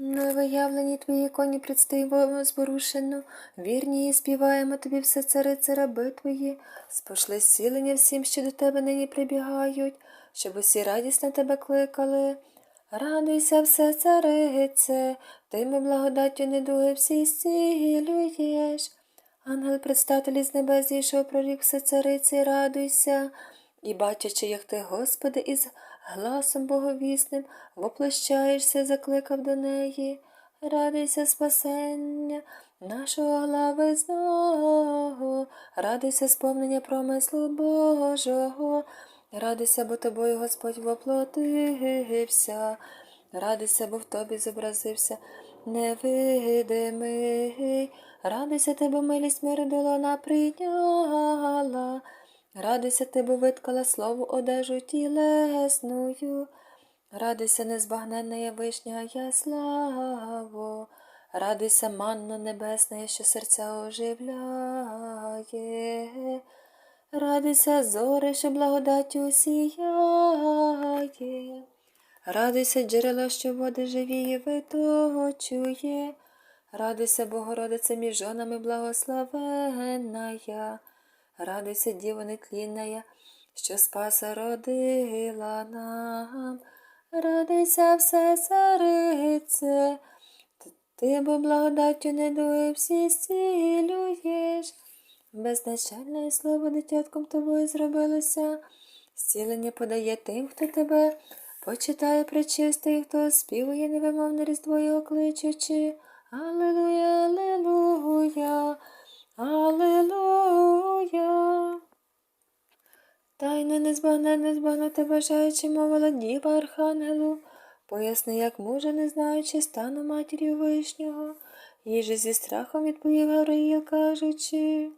Новоявлені твої коні предстоїмо зворушено, вірні і співаємо тобі все царице раби твої, спошли зцілення всім, що до тебе нині прибігають, щоб усі радісно тебе кликали. Радуйся, все царице, ти ми благодаттю недуги всі зцілюєш. Ангел предстателі з небес зійшов прорік все цариці, радуйся. І бачачи, як ти, Господи, із гласом боговісним воплощаєшся, закликав до неї. Радуйся, спасення нашого глави знову, радуйся сповнення промислу Божого, радуйся, бо тобою Господь воплотився, радуйся, бо в тобі зобразився невидимий, радуйся, тебе милість миру долона прийняла. Радуйся, ти, бо виткала слово одежу тілесною. Радуйся, незбагненна вишня я славу. Радуйся, манно небесна, що серця оживляє. Радуйся, зори, що благодаттю сіяє. Радуйся, джерело, що води живі виточує. Радуйся, Богородице, між жонами благословенна. Радуйся, Діво нетлінная, що спаса родила нам. Радуйся, все царице, ти бо благодаттю недуги всі зцілюєш. Безначальне слово дитятком тобою зробилося. Зцілення подає тим, хто тебе почитає причистий, хто співує невимовне різдво його кличучи. Аллилуйя, аллилуйя, аллилуйя. Тайно незбагне, незбагнути бажаючи, мовила діва архангелу, поясни, як мужа, не знаючи стану матір'ю вишнього. Їй зі страхом відповів Гавриїл, кажучи,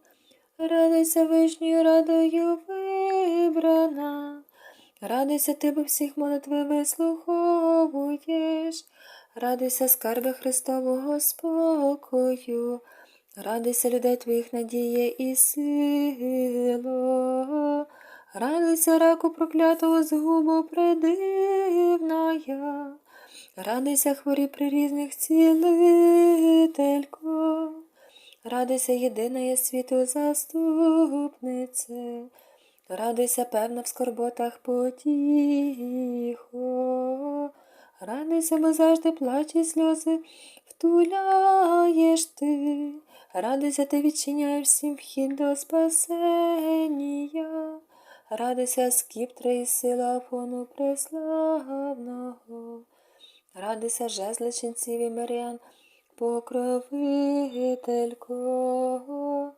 радуйся вишньою радою вибрана. Радуйся ти, бо всіх молитви вислуховуєш. Радуйся, скарби Христового спокою. Радуйся людей твоїх надіє і сило. Радуйся, раку проклятого згубу придивная. Радуйся, хворі при різних цілителько. Радуйся, єдина є світу заступнице. Радуйся, певна в скорботах потіхо. Радуйся, бо завжди плач і сльози втуляєш ти. Радуйся, ти відчиняєш всім вхід до спасення. Радуйся, скіптра і сила Афону преславного. Радуйся, жезли ченців і мирян, покровителько.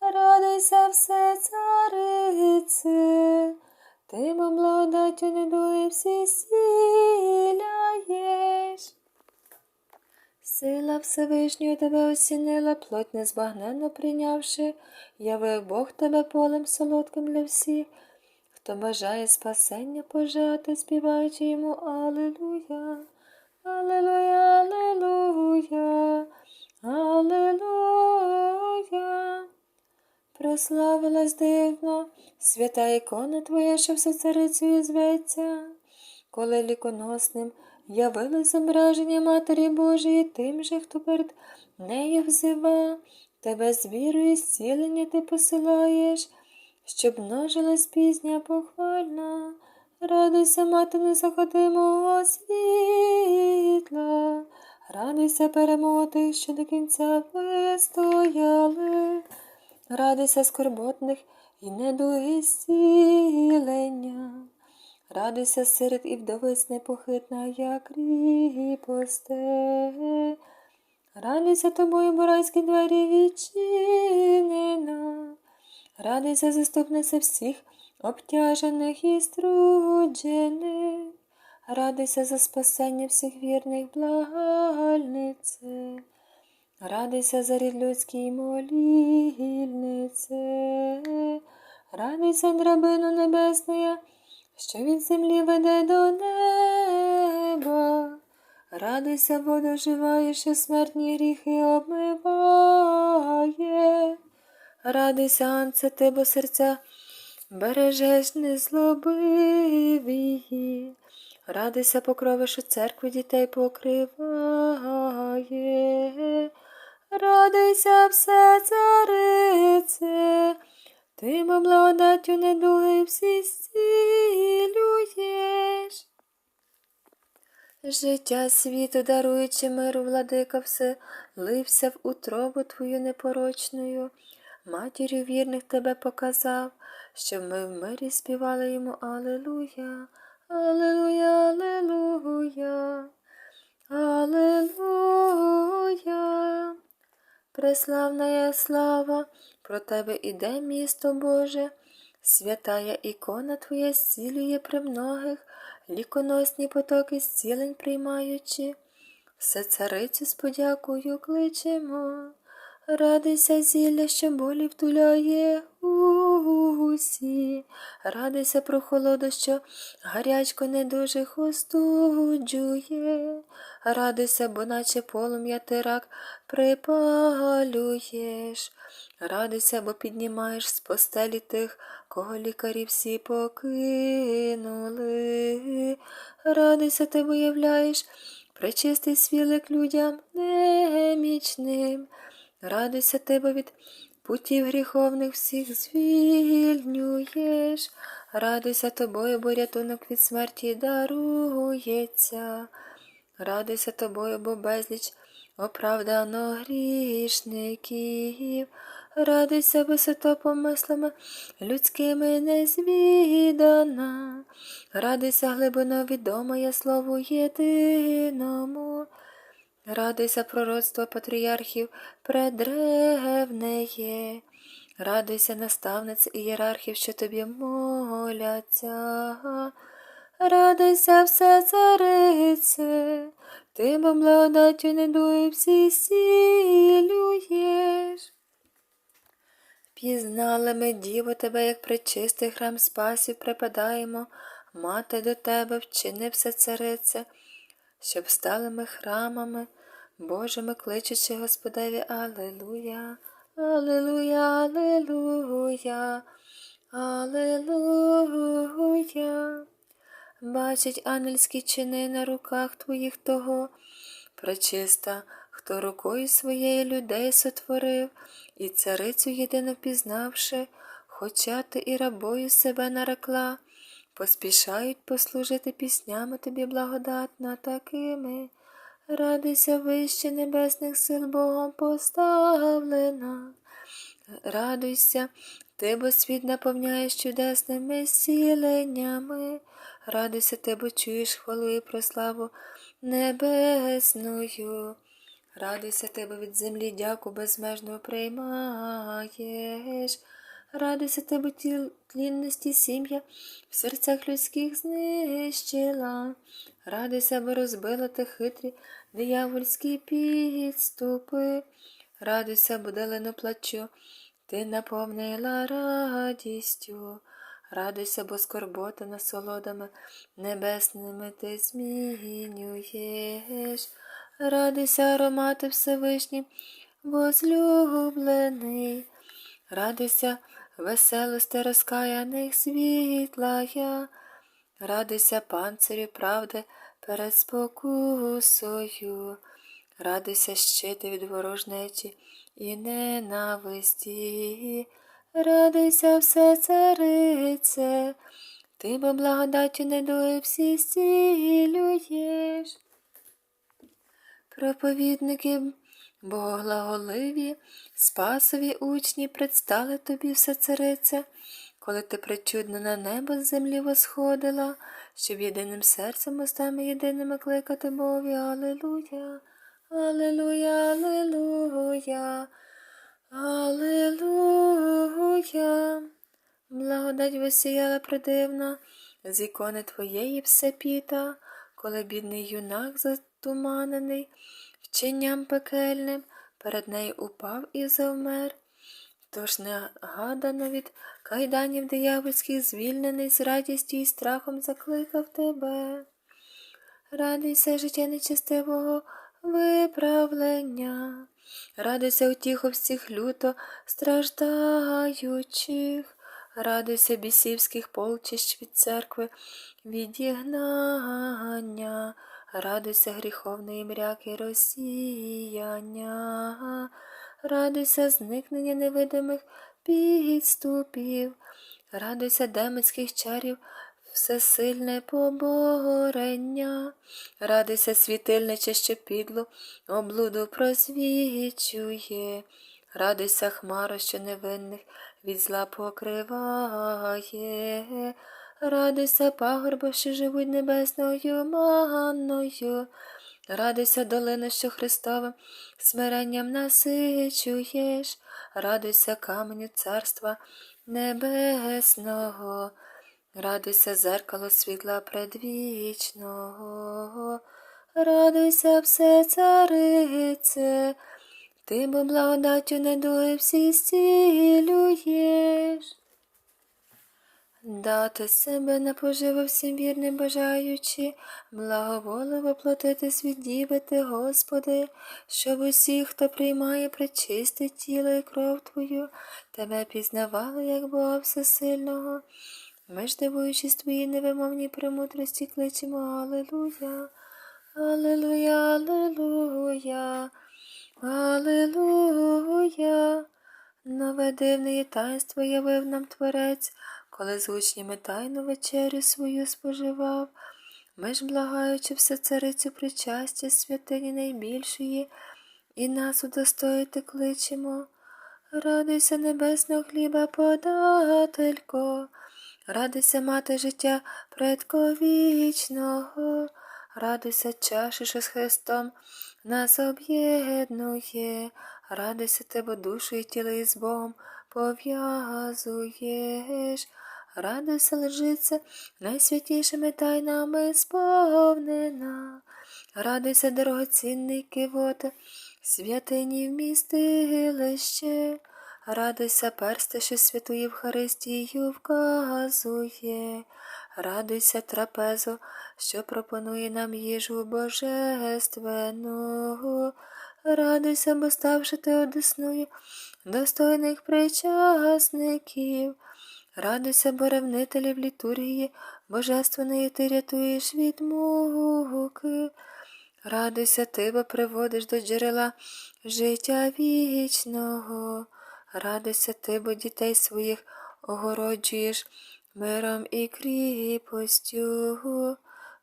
Радуйся, все царице, ти благодаттю недуги всі сіляєш. Сила Всевишнього тебе осінила, плоть незбагненно прийнявши, явив Бог тебе полем солодким для всіх, хто бажає спасення пожати, співаючи йому Аллилуйя, Аллилуйя, Аллилуйя, Аллилуйя. Прославилась дивно, свята ікона твоя, що все царицею зветься, коли ліконосним явилось зображення Матері Божої тим же, хто перед нею взива, тебе з вірою зцілення ти посилаєш, щоб множилась пізня похвальна. Радуйся, мати незаходимого світла, радуйся перемога що до кінця вистояли. Радуйся скорботних і недуги. Радуйся сиріт і вдовиць непохитна, як кріпосте. Радуйся тобою, бурайські двері відчинена. Радуйся, заступниця всіх обтяжених і струджених. Радуйся за спасення всіх вірних благальнице. Радуйся за рід людський молільнице, радуйся, драбину небесна, що від землі веде до неба. Радуйся, воду живає, що смертні гріхи обмиває. Радуйся, анце, ти, бо серця бережеш незлобиві. Радуйся, покрови, що церкви дітей покриває. Радуйся, все царице, ти бо благодаттю недуги всі зцілюєш. Життя світу, даруючи миру, владика, все лився в утробу твою непорочною. Матір'ю вірних тебе показав, щоб ми в мирі співали йому Алелуя, Алелуя, Алелуя, Алелуя. Преславна слава, про тебе іде місто Боже, святая ікона Твоя зцілює при многих, ліконосні потоки зцілень приймаючи. Все царицю з подякою кличемо. Радуйся, зілля, що болі втуляє усі. Радуйся про холоду, що гарячко недужих остуджує. Радуйся, бо наче полум'я ти рак припалюєш. Радуйся, бо піднімаєш з постелі тих, кого лікарі всі покинули. Радуйся, ти виявляєш пречистий свілик людям немічним. Радуйся тебе від путів гріховних всіх звільнюєш. Радуйся тобою, бо рятунок від смерті дарується. Радуйся тобою, бо безліч оправдано грішників. Радуйся висото помислами людськими незвідана. Радуйся глибино відомає слову єдиному. Радуйся пророцтво патріархів предревнеє. Радуйся наставниць ієрархів, що тобі моляться. Радуйся, все царице, ти бо благодаттю недуги всі сілюєш. Пізнали ми, діво, тебе, як причистий храм спасів припадаємо, мати до тебе, вчини все царице, щоб стали ми храмами, Божими кличучи Господеві, Аллилуйя, Аллилуйя, Аллилуйя, Аллилуйя. Бачить ангельські чини на руках твоїх того, пречиста, хто рукою своєї людей сотворив, і царицю єдину пізнавши, хоча ти і рабою себе нарекла, поспішають послужити піснями тобі благодатна такими. Радуйся вище небесних сил Богом поставлена. Радуйся, ти, бо світ наповняєш чудесними зціленнями. Радуйся, ти, бо чуєш хвалу і прославу небесною. Радуйся, тебе від землі дяку безмежно приймаєш. Радуйся, тебе тлінності сім'я в серцях людських знищила. Радуйся, бо розбила ти хитрі диявольські підступи. Радуйся, бо далено плачу, ти наповнила радістю. Радуйся, бо скорбота насолодами небесними ти змінюєш. Радуйся, аромати Всевишні, возлюблений. Радуйся, веселости розкаяних світлая. Радуйся, панцирю правди перед спокусою. Радуйся, щити від ворожнечі і ненависті. Радуйся, все царице, ти бо благодаттю недуги всі зцілюєш. Проповідники боглаголиві, спасові учні предстали тобі все царице, коли ти причудно на небо з землі восходила, щоб єдиним серцем устами єдиними кликати Богові Аллилуйя, Аллилуйя, Аллилуйя, Аллилуйя. Благодать висіяла придивна, з ікони твоєї всепіта, коли бідний юнак затуманений, вченням пекельним, перед нею упав і завмер. Тож негадано від кайданів диявольських звільнений з радістю і страхом закликав тебе. Радуйся, життя нечестивого виправлення, радуйся утіху всіх люто страждаючих, Радуйся бісівських полчищ від церкви, відігнання, радуйся гріховної мряки розсіяння, радуйся зникнення невидимих підступів, радуйся демонських чарів, всесильне поборення, радуйся світильниче, що підлу, облуду прозвічує, радуйся хмара, що невинних від зла покриває, радуйся пагорбо, що живуть небесною манною, радуйся долину, що Христовим смиренням насичуєш, радуйся каменю царства небесного, радуйся зеркало світла предвічного, радуйся все царице, ти бо благодаттю недуги всі зцілюєш. Дати себе на поживу всім вірним бажаючи, благоволиво платити свідівити, Господи, щоб усі, хто приймає причисте тіло і кров Твою, Тебе пізнавали, як Бога Всесильного. Ми ж, дивуючись Твоїй невимовній премудрості, кличемо Аллилуйя, Аллилуйя, Аллилуйя, Аллилуйя. Нове дивне є таїнство явив нам Творець, коли з учнями тайну вечерю свою споживав. Ми ж, благаючи все царицю причастя святині найбільшої, і нас удостоїти кличемо. Радуйся небесного хліба, подателько, радуйся мати життя предковічного, радуйся чаші, що з Христом нас об'єднує, радуйся тебе душу і тіло із Богом пов'язуєш, радуйся лежиться найсвятішими тайнами сповнена, радуйся, дорогоцінний кивоте, святині вмістилище, радуйся, персте, що святу Євхаристію вказує, радуйся, трапезу, що пропонує нам їжу божественну, радуйся, бо ставши ти одесною достойних причасників. Радуйся, бо ревнителів літургії, божественної ти рятуєш від муки. Радуйся, ти, бо приводиш до джерела життя вічного. Радуйся ти, бо дітей своїх огороджуєш миром і кріпостю.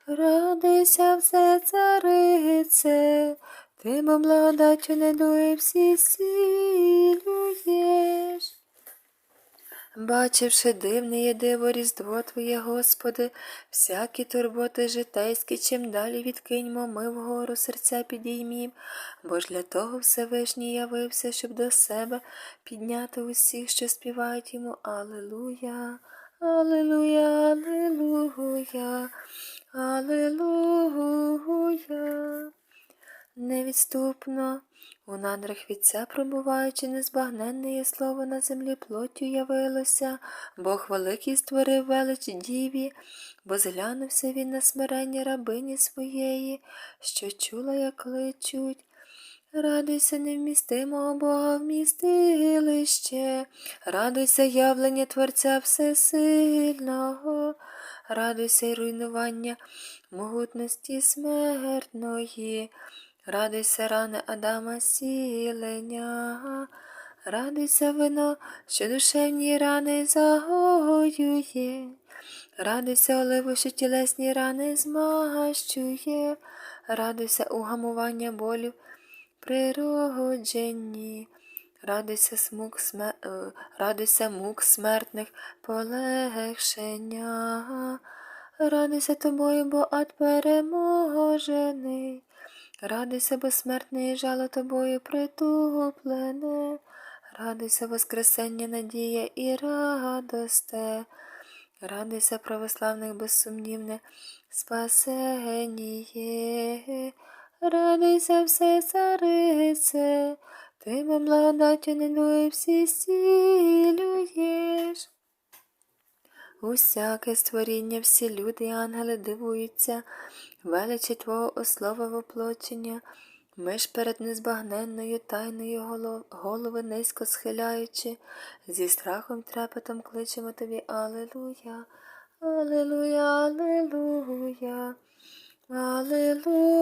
Радуйся, все царице, ти, бо благодаттю недуги всі сілюєш. Бачивши дивне є диво різдво Твоє, Господи, всякі турботи житейські, чим далі відкиньмо, ми вгору серця підіймім, бо ж для того Всевишній явився, щоб до себе підняти усіх, що співають йому Аллилуйя, Аллилуйя, Аллилуйя, Аллилуйя. Невідступно, у надрах вітця пробуваючи, незбагненне є слово на землі плоттю явилося, Бог великий створив велич діві, бо зглянувся він на смирення рабині своєї, що чула, як кличуть. Радуйся, невмістимого Бога вмістилище, радуйся явлення Творця Всесильного, радуйся й руйнування могутності смертної. Радуйся, рани Адама сілення, радуйся вино, що душевні рани загоює, радуйся оливу, що тілесні рани змащує, радуйся угамування болів природженні, радуйся смук смер... е, радуйся мук смертних полегшення, радуйся тобою, бо ад переможений. Радуйся, безсмертний жало тобою притуплене, радуйся, Воскресення, надія і радосте, радуйся, православних безсумнівне спасеніє, радуйся, все царице, ти бо благодаттю недуги всі зцілюєш. Усяке створіння, всі люди ангели дивуються, величі Твого ослова воплочення, Ми ж перед незбагненною тайною голов- голови низько схиляючи, зі страхом трепетом кличемо тобі Алилуя, Алилуя, Алилуя, Алилуя.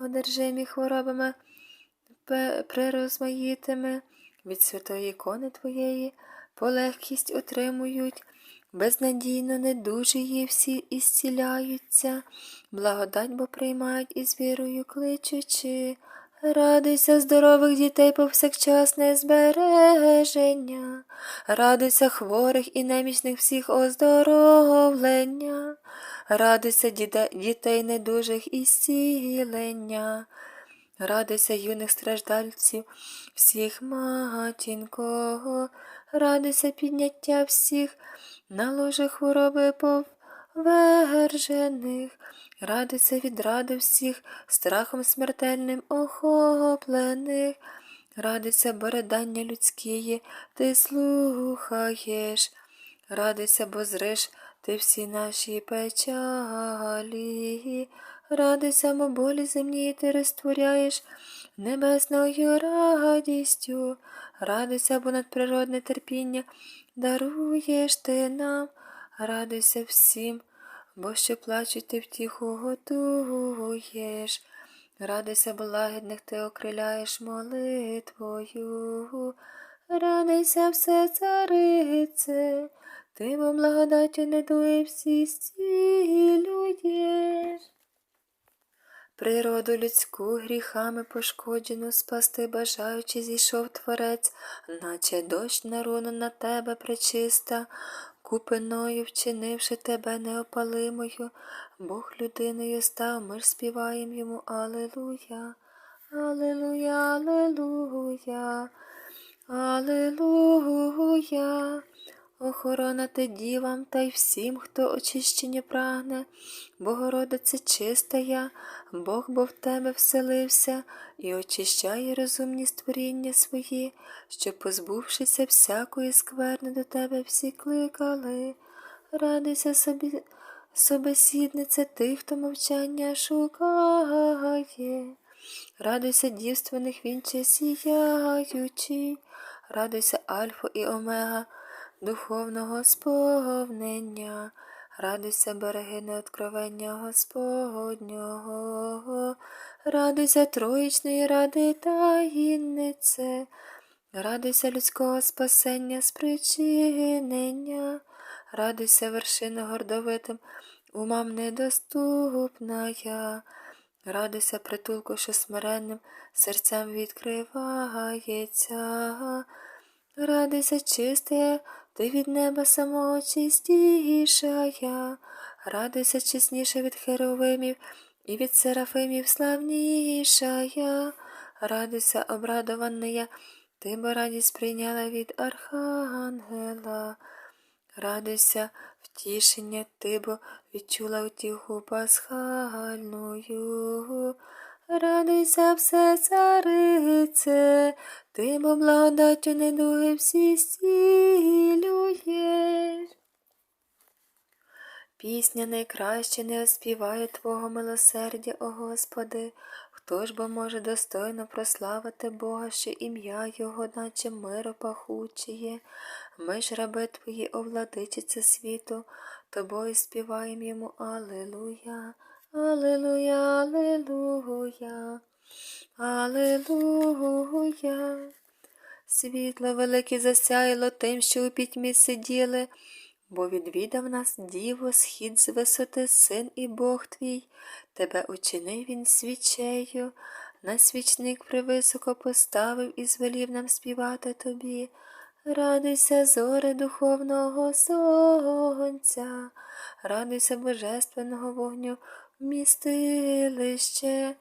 Одержимі хворобами прирозмаїтими від святої ікони Твоєї полегкість отримують, безнадійно недужії всі ісціляються, благодать бо приймають із вірою кличучи. Радуйся здорових дітей повсякчасне збереження, радуйся хворих і немічних всіх оздоровлення, радуйся дітей недужих і зцілення. Радуйся юних страждальців, всіх матінко, радуйся підняття всіх на ложе хвороби повержених, радуйся від ради всіх страхом смертельним охоплених, радуйся бородання людськії, ти слухаєш, радуйся, бо зриш ти всі наші печалі. Радуйся, мо болі земні ти розтворяєш небесною радістю. Радуйся, бо надприродне терпіння даруєш ти нам. Радуйся всім, бо що плачуть ти втіху готуєш. Радуйся, бо лагідних ти окриляєш молитвою. Радуйся, все царице, ти бо благодаттю недуги всі зцілюєш. Природу людську гріхами пошкоджену спасти бажаючи зійшов творець, наче дощ на руну на тебе пречиста, купиною вчинивши тебе неопалимою, Бог людиною став, ми ж співаєм йому Алилуя, Алилуя, Алилуя, Алилуя. Охорона ти дівам та й всім, хто очищення прагне, Богородице чиста я, Бог бо в тебе вселився і очищає розумні створіння свої, щоб, позбувшися всякої скверни, до тебе всі кликали. Радуйся собі, собесідниця тих, хто мовчання шукає. Радуйся дівственних вінче сіяючий, радуйся Альфа і Омега, духовного сповнення, радуйся береги неоткровення Господнього, радуйся троїчної ради таїннице, радуйся людського спасення спричинення, радуйся вершина гордовитим, умам недоступна я. Радуйся, притулку, що смиренним серцем відкривається. Радуйся, чистая, ти від неба самого чистішая. Радуйся, чесніша від херовимів і від серафимів славнішая. Радуйся, обрадована я, ти бо радість прийняла від архангела. Радуйся, втішення ти, бо відчула втіху пасхальною. Радуйся, все царице, ти, бо благодаттю недуги всі зцілюєш. Пісня найкраще не оспіває Твого милосердя, о Господи. Хто ж бо може достойно прославити Бога, що ім'я Його, наче миро пахучіє? Ми ж, раби Твої, о світу, Тобою співаємо йому Алилуя, Алилуя, Алилуя, Алилуя. Світло велике засяяло тим, що у пітьмі сиділи, бо відвідав нас діво, схід з висоти, син і Бог твій, тебе учинив він свічею, на свічник привисоко поставив і звелів нам співати тобі. Радуйся, зоре духовного сонця, радуйся божественного вогню вмістилище.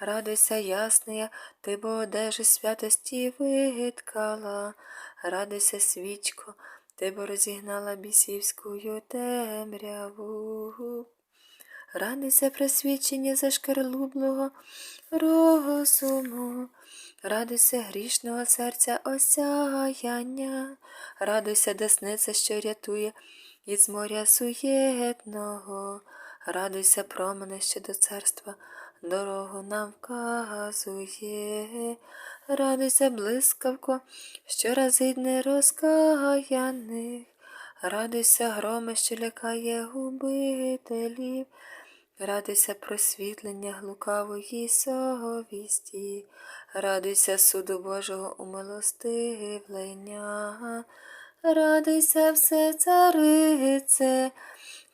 Радуйся, ясная, ти бо одежу святості виткала, радуйся, свічко, ти бо розігнала бісівську темряву. Радуйся, просвічення зашкарлублого розуму, радуйся грішного серця осяяння, радуйся, десниця, що рятує із моря суєтного, радуйся, промене, що до царства дорогу нам вказує, радуйся, блискавко, що разить нерозкаяних, радуйся, громе, що лякає губителів. Радуйся просвітлення глукавої совісті, радуйся суду Божого умилостивлення, радуйся все царице,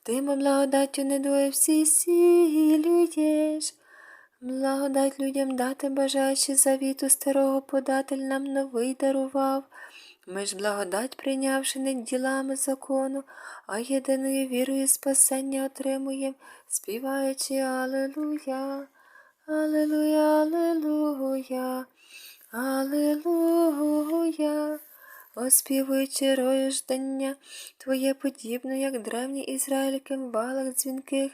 ти мо благодаттю недоє всі сілюєш. Благодать людям дати, бажаючи завіту старого податель нам новий дарував. Ми ж благодать, прийнявши не ділами закону, а єдиною вірою спасення отримуєм, співаючи Алелуя, Алелуя, Алелуя, Алелуя. Оспівуючи рою ждання, Твоє подібно, як древні ізраїльки в балах дзвінких,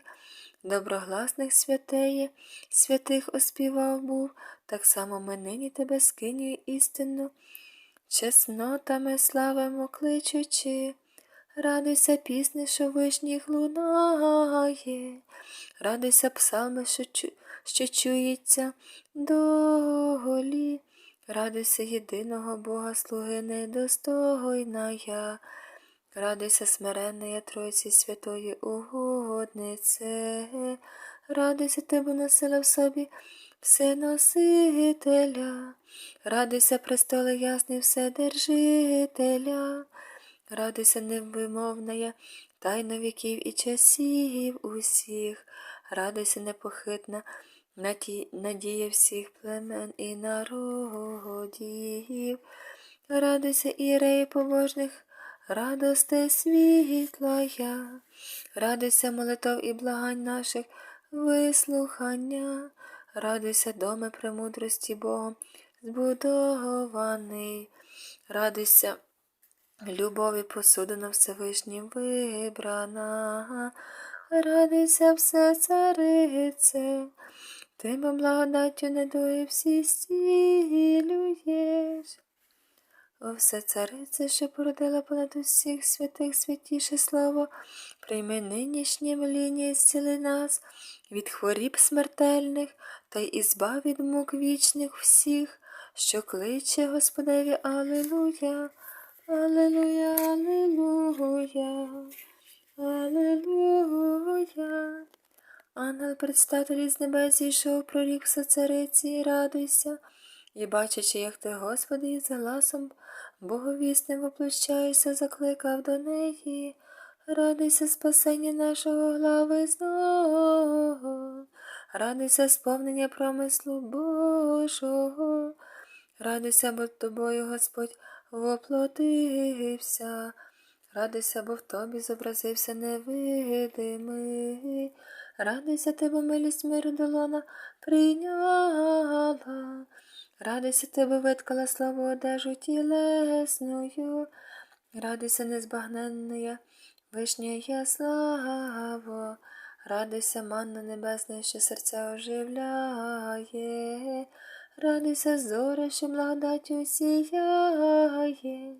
доброгласних святеє, святих оспівав був, так само ми нині тебе скинюю істинну, чеснотами славимо кличучи. Радуйся пісни, що вишніх лунає, радуйся псалми, що чується долі, радуйся єдиного Бога, слуги недостойна я, радуйся смиренна Тройці Святої угоднице, радуйся тебе носила в собі Всеносителя, радуйся престоле ясний Вседержителя. Радуйся невимовна, тайна віків і часів усіх, радуйся непохитна, надія всіх племен і народів, радуйся іреї побожних, радосте світлая, радуйся молитов і благань наших вислухання, радуйся доме премудрості Богом збудований, радуйся. Любові посудина Всевишнім вибрана, радуйся все царице, ти бо благодаттю недої всі стілюєш. О все царице, що породила понад усіх святих святіше слово, прийми нинішнє моління і зціли нас від хворіб смертельних та й ізбав від мук вічних всіх, що кличе Господеві Алилуя. Аллилуйя, аллилуйя, аллилуйя. Ангел предстатель із небес зійшов, прорік цариці, радуйся, і бачачи, як ти, Господи, із гласом боговісним воплощаєшся, закликав до неї. Радуйся, спасення нашого глави знову, радуйся сповнення промислу Божого. Радуйся, бо тобою Господь воплотився, радуйся, бо в тобі зобразився невидимий. Радуйся, тебе милість миру долона прийняла. Радуйся, тебе виткала славу одежу тілесною. Радуйся, незбагненна, вишня славо. Радуйся, манна небесна, що серця оживляє. Радуйся, зоря, що благодаттю сіяє.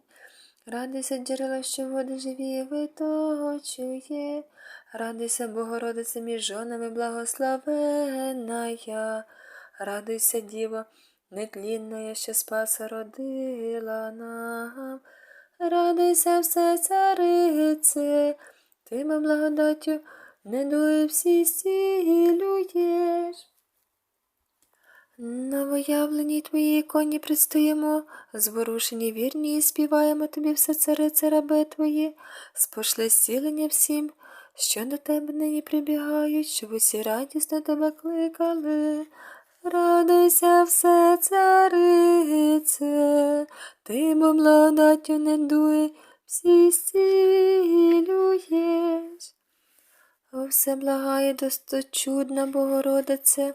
Радуйся, джерело, що води живі виточує. Радуйся, Богородице між жонами благословенна. я. Радуйся, Діво, нетлінна, що спаса родила нам. Радуйся, все царице, ти благодаттю недує всі стілюєш. На виявленій твоїй іконі предстоїмо, зворушені вірні і співаємо тобі все царице раби твої, спошли зцілення всім, що до тебе нині прибігають, щоб усі радісно тебе кликали. Радуйся все, царице, ти бо благодаттю не дує, всі зцілюєш. О, все благає досточудна Богородице,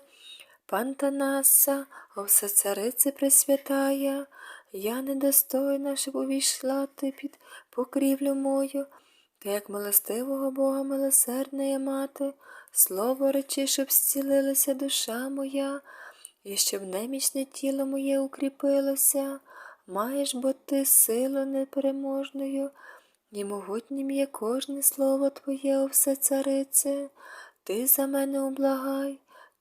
Пантанаса, о все царице Пресвятая, я недостойна, щоб увійшла ти під покрівлю мою, ти, як милостивого Бога милосердна мати, слово речи, щоб зцілилася душа моя, і щоб немічне тіло моє укріпилося, маєш бо ти силу непереможною, і могутнім є кожне слово Твоє, о все царице, ти за мене ублагай,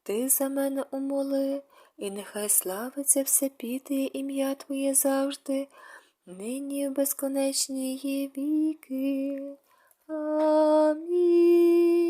ти за мене умоли, і нехай славиться все піти ім'я Твоє завжди, нині в безконечні віки. Амінь.